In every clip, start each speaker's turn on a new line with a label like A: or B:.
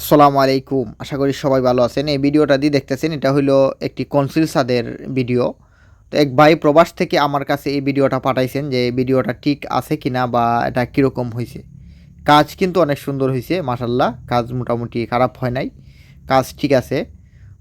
A: আসসালামু আলাইকুম। আশা করি সবাই ভালো আছেন। এই ভিডিওটা দিয়ে দেখতেছেন, এটা হলো একটি কনসিল সাদের ভিডিও। তো এক ভাই প্রবাস থেকে আমার কাছে এই ভিডিওটা পাঠাইছেন যে ভিডিওটা ঠিক আছে কিনা বা এটা কীরকম হয়েছে কাজ কিন্তু অনেক সুন্দর হয়েছে মাসাল্লাহ কাজ মোটামুটি খারাপ হয় নাই। কাজ ঠিক আছে।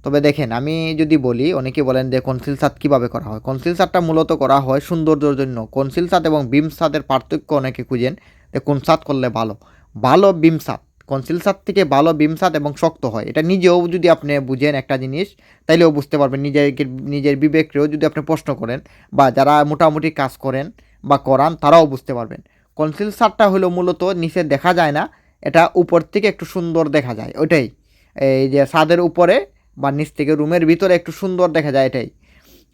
A: তবে দেখেন, আমি যদি বলি, অনেকে বলেন যে কনসিল সাদ কীভাবে করা হয়? কনসিল সাদটা মূলত করা হয় সৌন্দর্যের জন্য। কনসিল সাদ এবং বিম সাদের পার্থক্য অনেকে খুঁজেন যে কোন সাদ করলে ভালো। ভালো বিম সাদ কনসিল সাদ থেকে ভালো বিম সাদ এবং শক্ত হয়। এটা নিজেও যদি আপনি বুঝেন একটা জিনিস, তাইলেও বুঝতে পারবেন নিজের নিজের বিবেককেও যদি আপনি প্রশ্ন করেন বা যারা মোটামুটি কাজ করেন বা করান, তারাও বুঝতে পারবেন। কনসিল সাদটা হলো মূলত নিচে দেখা যায় না, এটা উপর থেকে একটু সুন্দর দেখা যায়, ওইটাই। এই যে ছাদের উপরে বা নিচ থেকে রুমের ভিতরে একটু সুন্দর দেখা যায়, এটাই।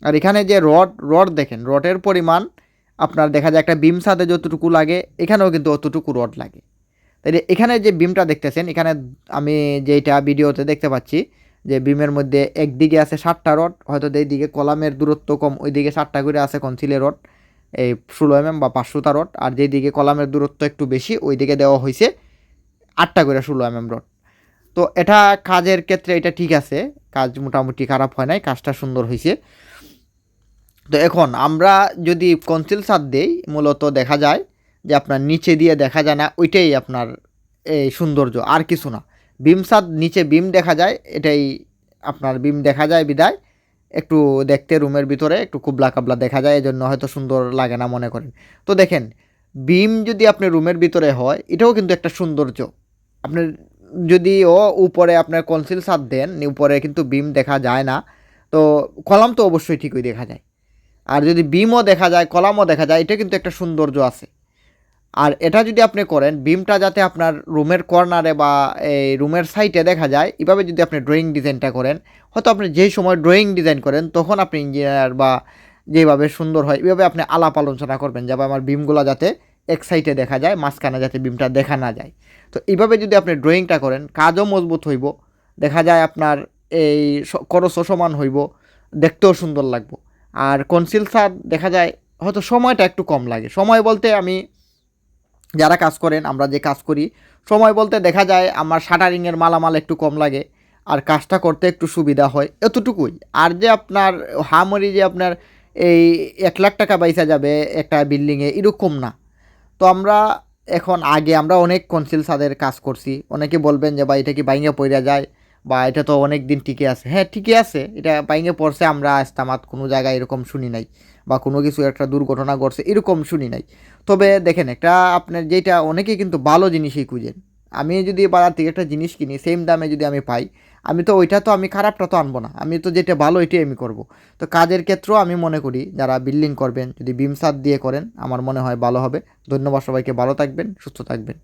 A: আর এখানে যে রড রড দেখেন, রডের পরিমাণ আপনার দেখা যায় একটা বিম সাদে যতটুকু লাগে, এখানেও কিন্তু অতটুকু রড লাগে। তাই এখানে যে বিমটা দেখতেছেন, এখানে আমি যেটা ভিডিওতে দেখতে পাচ্ছি, যে বিমের মধ্যে একদিকে আছে ষাটটা রড হয়তো এই দিকে কলামের দূরত্ব কম ওই দিকে ষাটটা করে আছে কনসিলের রড এই ষোলো এম এম বা পাঁচশোটা রড আর যেদিকে কলামের দূরত্ব একটু বেশি ওই দিকে দেওয়া হয়েছে আটটা করে ষোলো এম এম রড তো এটা কাজের ক্ষেত্রে এটা ঠিক আছে, কাজ মোটামুটি খারাপ হয় নাই, কাজটা সুন্দর হয়েছে তো এখন আমরা যদি কনসিল সার দেই, মূলত দেখা যায় যে আপনার নিচে দিয়ে দেখা যায় না, ওইটাই আপনার এই সৌন্দর্য, আর কিছু না। বিম সাদ নিচে বিম দেখা যায়, এটাই আপনার বিম দেখা যায় বিদায়। একটু দেখতে রুমের ভিতরে, একটু কুবলা কাবলা দেখা যায়, এজন্য হয়তো সুন্দর লাগে না মনে করেন। তো দেখেন বিম যদি আপনি রুমের ভিতরে হয়, এটাও কিন্তু একটা সৌন্দর্য। আপনার যদি ও উপরে আপনার কনসিল সাদ দেন, উপরে কিন্তু বিম দেখা যায় না, তো কলাম তো অবশ্যই ঠিকই দেখা যায়। আর যদি বিমও দেখা যায়, কলামও দেখা যায়, এটা কিন্তু একটা সৌন্দর্য আছে। আর এটা যদি আপনি করেন বিমটা যাতে আপনার রুমের কর্নারে বা এই রুমের সাইটে দেখা যায়, এভাবে যদি আপনি ড্রয়িং ডিজাইনটা করেন, হয়তো আপনি যেই সময় ড্রয়িং ডিজাইন করেন, তখন আপনি ইঞ্জিনিয়ার বা যেভাবে সুন্দর হয়, এভাবে আপনি আলাপ আলোচনা করবেন, যাবে আমার বিমগুলো যাতে এক সাইডে দেখা যায়, মাঝখানে যাতে বিমটা দেখা না যায়। তো এইভাবে যদি আপনি ড্রয়িংটা করেন, কাজও মজবুত হইব, দেখা যায় আপনার এই খরচও সমান হইব, দেখতেও সুন্দর লাগবো। আর কনসিল সার দেখা যায়, হয়তো সময়টা একটু কম লাগে। সময় বলতে আমি যারা কাজ করেন, আমরা যে কাজ করি, সময় বলতে দেখা যায় আমার শাটারিংয়ের মালামাল একটু কম লাগে আর কাজটা করতে একটু সুবিধা হয়, এতটুকুই। আর যে আপনার হামরি যে আপনার এই এক লাখ টাকা পয়সা যাবে একটা বিল্ডিংয়ে, এরকম না। তো আমরা এখন আগে আমরা অনেক কনসিল সাদের কাজ করছি, অনেকে বলবেন যে ভাই এটা কি বাইঙ্গে পড়া যায়? বা এটা তো অনেক দিন টিকে আছে। হ্যাঁ ঠিকই আছে। এটা বাইঙ্গে পড়ছে, আমরা আস্তামাত কোনো জায়গায় এরকম শুনি নাই বা কোনো কিছু একটা দুর্ঘটনা ঘটছে, এরকম শুনি নাই। তবে দেখেন, একটা আপনার যেটা অনেকে কিন্তু ভালো জিনিসই খুঁজেন। আমি যদি বাজার থেকে একটা জিনিস কিনি সেম দামে যদি আমি পাই, আমি তো ওইটা তো আমি খারাপটা তো আনব না। আমি তো যেটা ভালো এটাই আমি করব। তো কাজের ক্ষেত্রেও আমি মনে করি, যারা বিল্ডিং করবেন, যদি বিমসাদ দিয়ে করেন, আমার মনে হয় ভালো হবে। ধন্যবাদ সবাইকে, ভালো থাকবেন, সুস্থ থাকবেন।